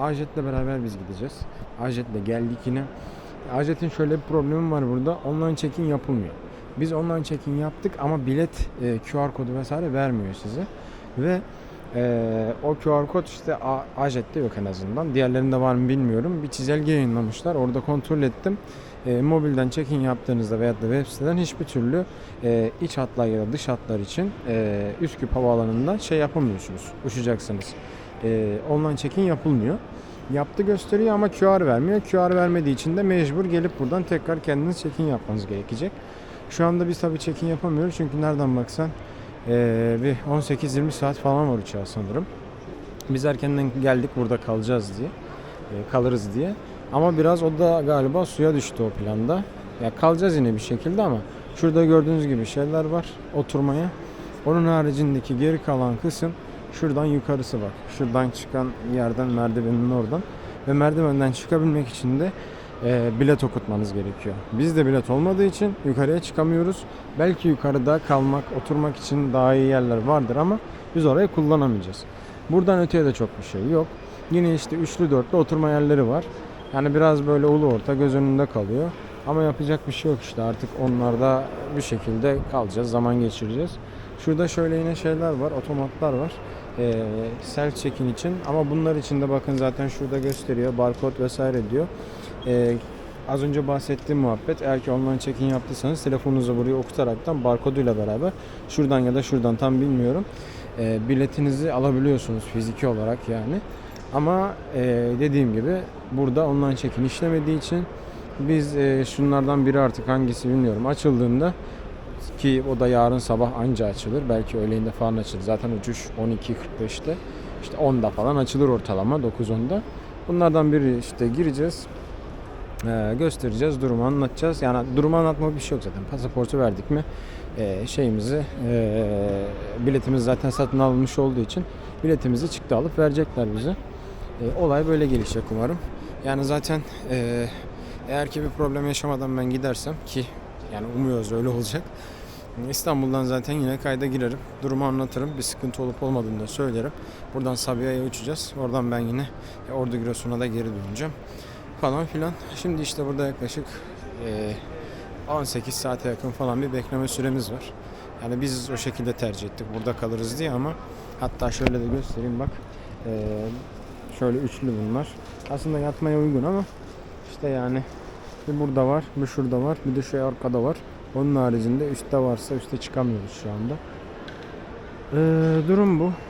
Ajet'le beraber biz gideceğiz. Ajet'le geldik yine. Ajet'in şöyle bir problemi var burada. Online check-in yapılmıyor. Biz online check-in yaptık ama bilet e, QR kodu vesaire vermiyor size. Ve e, o QR kod işte Ajet'te yok en azından. Diğerlerinde var mı bilmiyorum. Bir çizelge yayınlamışlar. Orada kontrol ettim. E, mobilden check-in yaptığınızda veyahut da web siteden hiçbir türlü e, iç hatlar ya da dış hatlar için e, Üsküp Havaalanı'nda şey yapamıyorsunuz. Uçacaksınız. E, online check-in yapılmıyor. Yaptı gösteriyor ama QR vermiyor. QR vermediği için de mecbur gelip buradan tekrar kendiniz check-in yapmanız gerekecek. Şu anda biz tabii check-in yapamıyoruz çünkü nereden baksan e, bir 18-20 saat falan var uçağa sanırım. Biz erkenden geldik burada kalacağız diye. e, kalırız diye. Ama biraz o da galiba suya düştü o planda. Ya kalacağız yine bir şekilde ama şurada gördüğünüz gibi şeyler var oturmaya. Onun haricindeki geri kalan kısım şuradan yukarısı bak. Şuradan çıkan yerden merdivenin oradan. Ve merdivenden çıkabilmek için de e, bilet okutmanız gerekiyor. Bizde bilet olmadığı için yukarıya çıkamıyoruz. Belki yukarıda kalmak, oturmak için daha iyi yerler vardır ama biz orayı kullanamayacağız. Buradan öteye de çok bir şey yok. Yine işte üçlü dörtlü oturma yerleri var. Yani biraz böyle ulu orta göz önünde kalıyor. Ama yapacak bir şey yok işte artık onlarda bir şekilde kalacağız, zaman geçireceğiz. Şurada şöyle yine şeyler var, otomatlar var. Ee, self check-in için ama bunlar için de bakın zaten şurada gösteriyor, barkod vesaire diyor. Ee, az önce bahsettiğim muhabbet eğer ki online check-in yaptıysanız telefonunuzu buraya okutaraktan barkoduyla beraber şuradan ya da şuradan tam bilmiyorum e, biletinizi alabiliyorsunuz fiziki olarak yani. Ama e, dediğim gibi burada online check-in işlemediği için biz e, şunlardan biri artık hangisi bilmiyorum açıldığında ki o da yarın sabah anca açılır. Belki öğleyinde falan açılır. Zaten uçuş 12.45'te. İşte 10'da falan açılır ortalama 9-10'da. Bunlardan biri işte gireceğiz. e, göstereceğiz, durumu anlatacağız. Yani durumu anlatma bir şey yok zaten. Pasaportu verdik mi e, şeyimizi e, biletimiz zaten satın alınmış olduğu için biletimizi çıktı alıp verecekler bize. E, olay böyle gelişecek umarım. Yani zaten e, eğer ki bir problem yaşamadan ben gidersem ki yani umuyoruz öyle olacak. İstanbul'dan zaten yine kayda girerim. Durumu anlatırım. Bir sıkıntı olup olmadığını da söylerim. Buradan Sabiha'ya uçacağız. Oradan ben yine Ordu Giresun'a da geri döneceğim. Falan filan. Şimdi işte burada yaklaşık e, 18 saate yakın falan bir bekleme süremiz var. Yani biz o şekilde tercih ettik. Burada kalırız diye ama hatta şöyle de göstereyim bak. Şöyle üçlü bunlar. Aslında yatmaya uygun ama işte yani bir burada var, bir şurada var, bir de şu arkada var. Onun haricinde üstte varsa üste çıkamıyoruz şu anda. Ee, durum bu.